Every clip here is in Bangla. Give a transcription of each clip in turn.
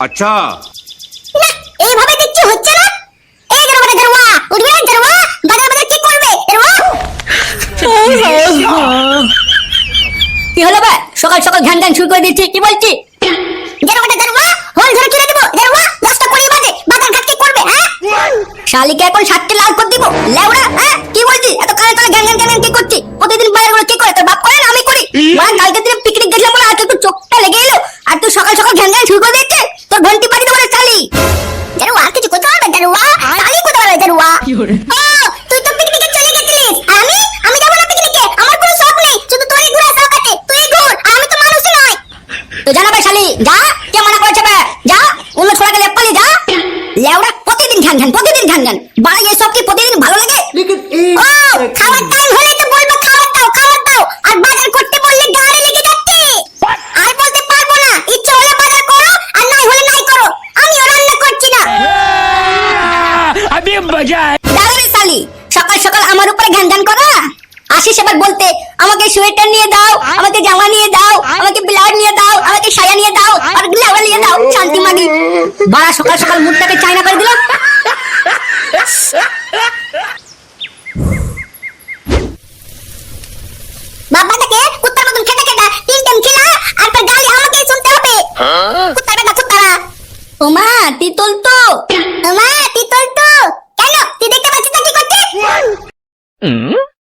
আচ্ছা। এইভাবে কিচ্ছু হচ্ছে না? এই গরমে গরমা উঠবে না গরমা বাজার বাজার কি করবে কি হলো বা? সকাল সকাল ঘ্যান ঘ্যান শুরু করে দিচ্ছি কি বলছি? গরমে গরমা হল ধরে কিনে দেবো গরমা দশটা কুড়ি বাজে বাজার ঘাট কি করবে হ্যাঁ? শালিকে এখন সাতটে লাল করে দিব লেউড়া হ্যাঁ? কি বলছি? এত কানে তোরা ঘ্যান ঘ্যান তো জানা ভাই শালি যা কে মানা করেছে বে যা পালি যা। লেওড়া প্রতিদিন প্রতিদিন বাড়ি কি প্রতিদিন ভালো লাগে? ও খাওয়ার টাইম হলে তো বলব খাওয়ার দাও খাওয়ার দাও। আর বাজার করতে বললে গাড়ি লেগে যাচ্ছে। আর বলতে পারব না ইচ্ছে হলে বাজার করো আর নাই হলে নাই করো। রান্না করছি না। আমি শালি সকাল সকাল আমার উপরে ঘ্যান ঘ্যান করো আশিস এবার বলতে আমাকে সোয়েটার নিয়ে দাও আমাকে জামা নিয়ে দাও আমাকে ব্লাউজ নিয়ে দাও। আর ব্লাউজ নিয়ে দাও শান্তি মাগি। বাড়া সকাল সকাল মুখটাকে চাইনা করে দিল। বাবাটাকে কুত্তার মতন খেতে খেতে তিন টাইম খিলা আর পর গালি আমাকেই শুনতে হবে। কুত্তার বেটা কুত্তারা ওমা তিতল তো। মা তুই তোর তো। কেন? তুই দেখতে পাচ্ছিস না কি করছিস?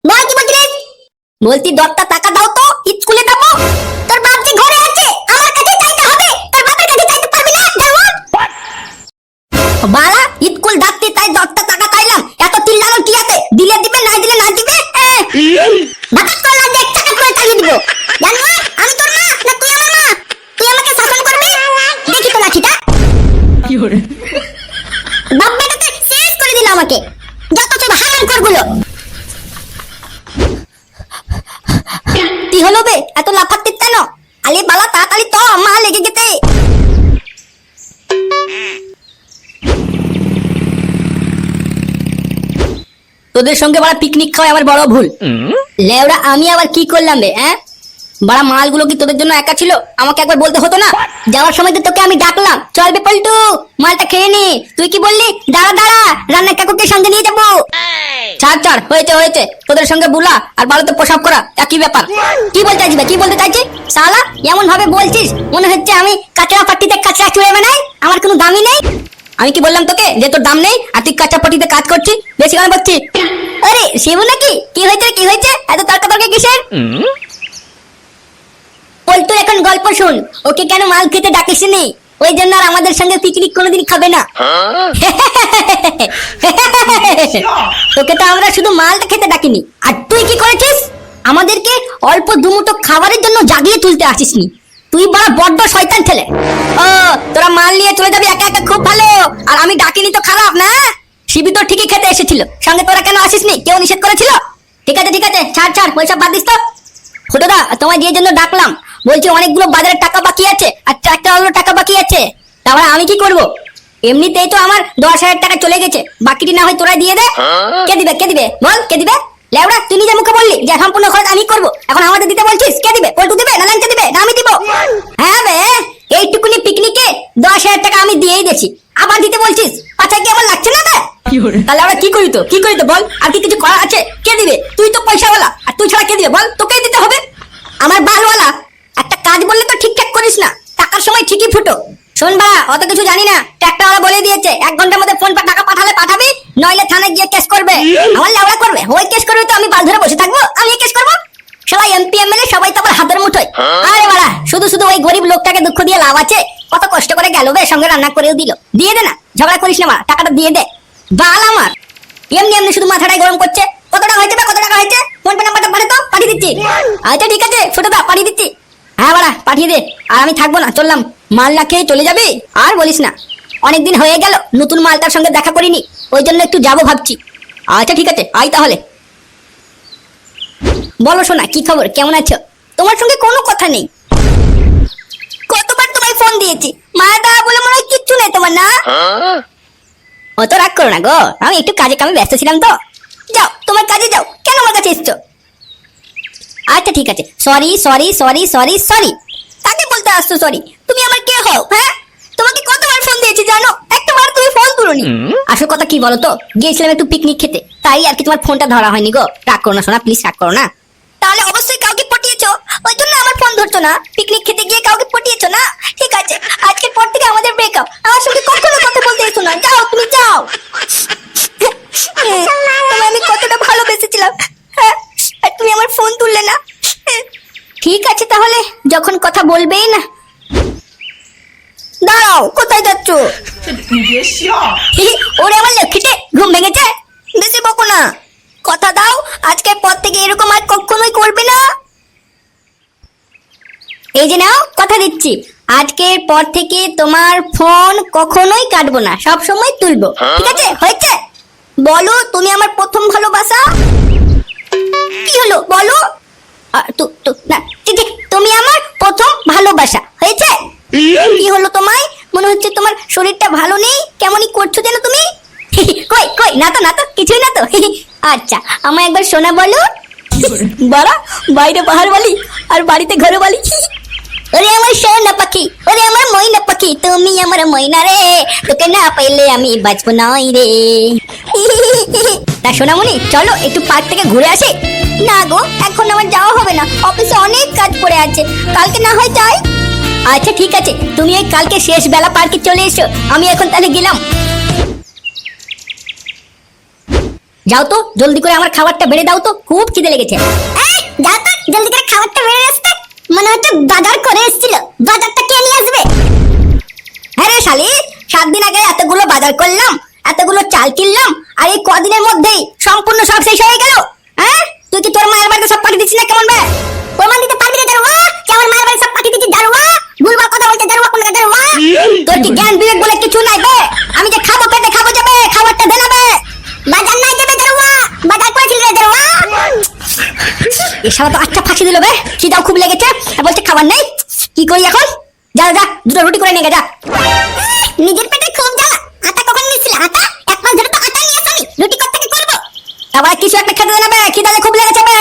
বল কি বলছিস বলতি দশটা টাকা দাও তো স্কুলে যাব তোর বাপ যে ঘরে আছে আমার কাছে চাইতে হবে তোর বাপের কাছে চাইতে পারবি না দেওয়ান বাড়া স্কুল যাচ্ছি তাই দশটা টাকা চাইলাম এত চিল্লানো কি আছে? দিলে দিবে না দিলে না দিবে? বাতাস করলা যে এক টাকা করে চালিয়ে দিব। জানো আমি তোর মা না তুই আমার মা? তুই আমাকে শাসন করবি? দেখি তো লাঠিটা? বাপ বেটাতে শেষ করে দিল আমাকে। যত সব হারাম করগুলো কি হলো বে? এত লাফাচ্ছিস কেন? আলে বালা তাড়াতাড়ি তো মা লেগে গেতে তোদের সঙ্গে বড় পিকনিক খাওয়া আমার বড় ভুল। লেওরা আমি আবার কি করলাম বে হ্যাঁ বড় মালগুলো কি তোদের জন্য একা ছিল? আমাকে একবার বলতে হতো না? যাওয়ার সময় তো তোকে আমি ডাকলাম। চল বে পল্টু মালটা খেয়ে নি। তুই কি বললি? দাঁড়া দাঁড়া রান্না কাকুকে সঙ্গে নিয়ে যাব। ছাড় ছাড় হয়েছে হয়েছে। তোদের সঙ্গে বুলা আর বাড়িতে প্রসাব করা একই ব্যাপার। কি বলতে চাইছিস বে? কি বলতে চাইছিস সালা এমন ভাবে বলছিস মনে হচ্ছে আমি কাঁচা পাটিতে কাঁচা চুড়ে বানাই আমার কোনো দামই নেই? আমি কি বললাম তোকে যে তোর দাম নেই আর তুই কাঁচা পাটিতে কাজ করছিস? বেশি গান করছিস আরে শিবু নাকি? কি হয়েছে কি হয়েছে? এত তর্কা তর্কে কিসের পল্টু এখন গল্প শুন। ওকে কেন মাল খেতে ডাকিস নি? ওই জন্য আর আমাদের সঙ্গে পিকনিক কোনোদিন খাবে না। তোকে তো আমরা শুধু মালটা খেতে ডাকিনি। আর তুই কি করেছিস? আমাদেরকে অল্প দুমুটো খাবারের জন্য জাগিয়ে তুলতে আসিসনি। তুই বড় বড্ড শয়তান ছেলে। ও তোরা মাল নিয়ে চলে যাবি একা একা খুব ভালো। আর আমি ডাকিনি তো খারাপ না? শিবি তো ঠিকই খেতে এসেছিল। সঙ্গে তোরা কেন আসিসনি? কেউ নিষেধ করেছিল? ঠিক আছে ঠিক আছে ছাড় ছাড় ওইসব বাদ দিস তো। ফুটোদা তোমায় যে জন্য ডাকলাম। বলছি অনেকগুলো বাজারের টাকা বাকি আছে আর ট্রাক্টর আলোর টাকা বাকি আছে। তারপরে আমি কি করব? এমনিতেই তো আমার দশ হাজার টাকা চলে গেছে। বাকিটি না হয় তোরা দিয়ে দে। কে দিবে কে দিবে? বল কে দিবে? তুই নিজে মুখে বললি যে সম্পূর্ণ খরচ আমি করব। এখন আমাদের দিতে বলছিস? কে দিবে? পল্টু দিবে না লাঞ্চে দিবে? না আমি দিব। হ্যাঁ বে এইটুকুনি পিকনিকে দশ হাজার টাকা আমি দিয়েই দিয়েছি। আবার দিতে বলছিস? পাছা কি আমার লাগছে না বে? তাহলে আমরা কি করি তো? কি করি তো বল? আর কি কিছু আছে? কে দিবে? তুই তো পয়সাওয়ালা। আর তুই ছাড়া কে দিবে? বল তোকেই দিতে হবে। আমার বালওয়ালা একটা কাজ বললে তো ঠিকঠাক করিস না। টাকার সময় ঠিকই ফুটো। শোন অত কিছু জানি না। বলে দিয়েছে এক ঘণ্টার মধ্যে ফোন পা টাকা পাঠালে পাঠাবি নইলে থানায় গিয়ে কেস করবে। আমার করবে ওই কেস করবে তো আমি বাল ধরে বসে থাকব। আমি কেস করব? সবাই এমপি এমএলএ সবাই তো আবার হাতের মুঠোয়। আরে বাড়া শুধু শুধু ওই গরিব লোকটাকে দুঃখ দিয়ে লাভ আছে? কত কষ্ট করে গেল বে সঙ্গে রান্না করেও দিল। দিয়ে দে না ঝগড়া করিস না মা টাকাটা দিয়ে দে। বাল আমার। এমনি এমনি শুধু মাথাটাই গরম করছে। কত টাকা হয়েছে কত টাকা হয়েছে? ফোন পে নাম্বারটা তো পাঠিয়ে দিচ্ছি। আচ্ছা ঠিক আছে ছোট দা পাঠিয়ে দিচ্ছি। হ্যাঁ বাড়া পাঠিয়ে দে। আর আমি থাকব না চললাম। মাল না খেয়ে চলে যাবি? আর বলিস না। অনেকদিন হয়ে গেল নতুন মালটার সঙ্গে দেখা করিনি। ওই জন্য একটু যাব ভাবছি। আচ্ছা ঠিক আছে আই তাহলে। বলো শোনা কি খবর? কেমন আছো? তোমার সঙ্গে কোনো কথা নেই। কতবার তোমায় ফোন দিয়েছি। মা দা বলে মনে হয় কিচ্ছু নেই তোমার, না? অত রাগ করো না গো, আমি একটু কাজে কামে ব্যস্ত ছিলাম তো। যাও, তোমার কাজে যাও, কেন আমার কাছে এসছো? আচ্ছা ঠিক আছে। Sorry sorry sorry sorry sorry তাকে বলতে আসছো সরি তুমি আমার কে হও হ্যাঁ? তোমাকে কতবার গেছি জানো? একটাবার তুমি ফোন তুলোনি। আসল কথা কি বলো তো গিয়েছিলাম একটু পিকনিক খেতে। তাই আর কি তোমার ফোনটা ধরা হয়নি গো। রাগ করো না শোনা প্লিজ রাগ করো না। তাহলে অবশ্যই কাউকে পটিয়েছো। ওই জন্য আমার ফোন ধরছো না। পিকনিক খেতে গিয়ে কাউকে পটিয়েছো না? ঠিক আছে আজকের পর থেকে আমাদের ব্রেকআপ আমার সঙ্গে কখনো কথা বলতে এসো না। যাও তুমি যাও। আমি কতটা ভালোবেসেছিলাম। হ্যাঁ আর তুমি আমার ফোন তুললে না। ঠিক আছে তাহলে যখন কথা বলবেই না। কোথায় যাচ্ছ? ওরে আমার লক্ষ্মীতে ঘুম ভেঙেছে? বেশি বকো না। কথা দাও আজকের পর থেকে এরকম আর কখনোই করবে না। এই যে নাও কথা দিচ্ছি। আজকের পর থেকে তোমার ফোন কখনোই কাটবো না সব সময় তুলবো। ঠিক আছে? হয়েছে? বলো তুমি আমার প্রথম ভালোবাসা? কি হলো? বলো। তুমি আমার প্রথম ভালোবাসা। হয়েছে? কি হলো তোমায় মনে হচ্ছে তোমার শরীরটা ভালো নেই? কেমনই করছ যেন তুমি? কই কই না তো না তো কিছুই না তো। আচ্ছা আমায় একবার শোনা বলো। বাড়া বাইরে বাহার বালি আর বাড়িতে ঘরে বালি। ওরে আমার সোনা পাখি ওরে আমার ময়না পাখি তুমি আমার ময়না রে। তোকে না পাইলে আমি বাঁচবো নই রে। তা সোনামণি চলো একটু পার্ক থেকে ঘুরে আসি। না গো এখন আমার যাওয়া হবে না। অফিসে অনেক কাজ পড়ে আছে। কালকে না হয় যাই। আচ্ছা ঠিক আছে। তুমি ওই কালকে শেষ বেলা পার্কে চলে এসো। আমি এখন তাহলে গেলাম। যাও তো জলদি করে আমার খাবারটা বেড়ে দাও তো। খুব খিদে লেগেছে। এই, যাও তো জলদি করে খাবারটা বেড়ে আসতে মনে হচ্ছে বাজার করে এসেছিল। বাজারটা কে নিয়ে আসবে? হ্যাঁ রে শালি সাত দিন আগে এতগুলো বাজার করলাম এতগুলো চাল কিনলাম আর এই কদিনের মধ্যেই সম্পূর্ণ সব শেষ হয়ে গেল। হ্যাঁ? তুই কি তোর মায়ের বাড়িতে সব পাঠিয়ে দিচ্ছিস না কেমন প্রমাণ দিতে পারবি না দারুয়া যে আমার মায়ের বাড়ি সব পাঠিয়ে দিচ্ছি দারুয়া ভুলবার কথা বলছে দারুয়া কোন দারুয়া তোর কি জ্ঞান বিবেক বলে কিছু নাই বে আমি যে খাব পেটে খাব যাবে খাবারটা দে না বে বাজার নাই যাবে দারুয়া বাজার করেছিল রে দারুয়া এ শালা তো আচ্ছা ফাঁসি দিল বে। খিদাও খুব লেগেছে। আর বলছে খাবার নেই। কি করি এখন? যা যা দুটো রুটি করে নিয়ে যা। নিজের পেটে খুব জ্বালা আটা কখন নিয়েছিল? আটা? এক মাস ধরে তো আটা নিয়ে আসি রুটি করতে কি করব? আবার কিছু একটা খেতে দে না বে। খিদাতে খুব লেগেছে বে।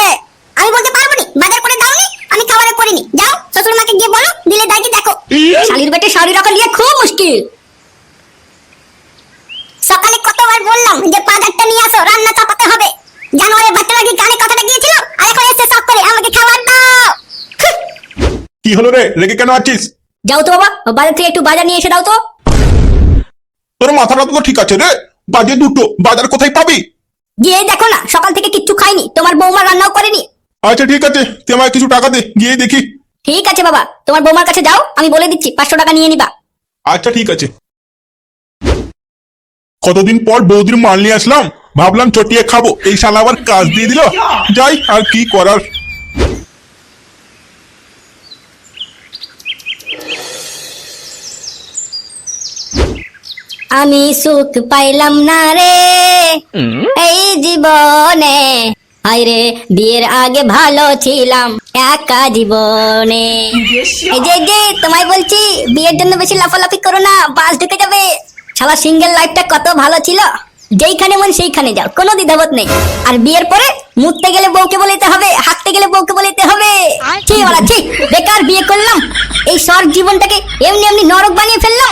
আমি বলতে পারব নি। বাজার করে দাওনি? আমি খাবারে করিনি। যাও শ্বশুর মাকে গিয়ে বলো। দিলে দাইকে দেখো। শালির পেটে শাড়ি রাখা নিয়ে খুব মুশকিল। সকালে কতবার বললাম যে বাজারটা নিয়ে আসো রান্না চাপাতে হবে। জানুয়ারি বাচ্চারা কি কানে কথাটা গিয়েছিল আর এখন এসে করে আমাকে খাবার দাও। কি হলো রে? রেগে কেন আছিস? যাও তো বাবা বাজার থেকে একটু বাজার নিয়ে এসে দাও তো। তোর মাথাটা তো ঠিক আছে রে? বাজে দুটো বাজার কোথায় পাবি? গিয়ে দেখো না সকাল থেকে কিচ্ছু খাইনি তোমার বৌমা রান্নাও করেনি। আচ্ছা ঠিক আছে তুই আমায় কিছু টাকা দে গিয়ে দেখি। ঠিক আছে বাবা তোমার বৌমার কাছে যাও আমি বলে দিচ্ছি পাঁচশো টাকা নিয়ে নিবা। আচ্ছা ঠিক আছে। কতদিন পর বৌদির মাল নিয়ে আসলাম? ভাবলাম চটিয়ে খাব। এই শালা আবার কাজ দিয়ে দিল। যাই আর কি করার? আমি সুখ পাইলাম না রে। এই জীবনে। হায়রে বিয়ের আগে ভালো ছিলাম একা জীবনে। এই যে যে তোমায় বলছি বিয়ের জন্য বেশি লাফালাফি করো না বাস ঢুকে যাবে। শালা সিঙ্গেল লাইফটা কত ভালো ছিল। যেইখানে মন সেইখানে যাও কোনো দ্বিধাবোধ নেই। আর বিয়ের পরে মুততে গেলে বউকে বলিতে হবে হাঁটতে গেলে বউকে বলিতে হবে। ঠিক বলা ঠিক। বেকার বিয়ে করলাম এই সর জীবনটাকে এমনি এমনি নরক বানিয়ে ফেললাম।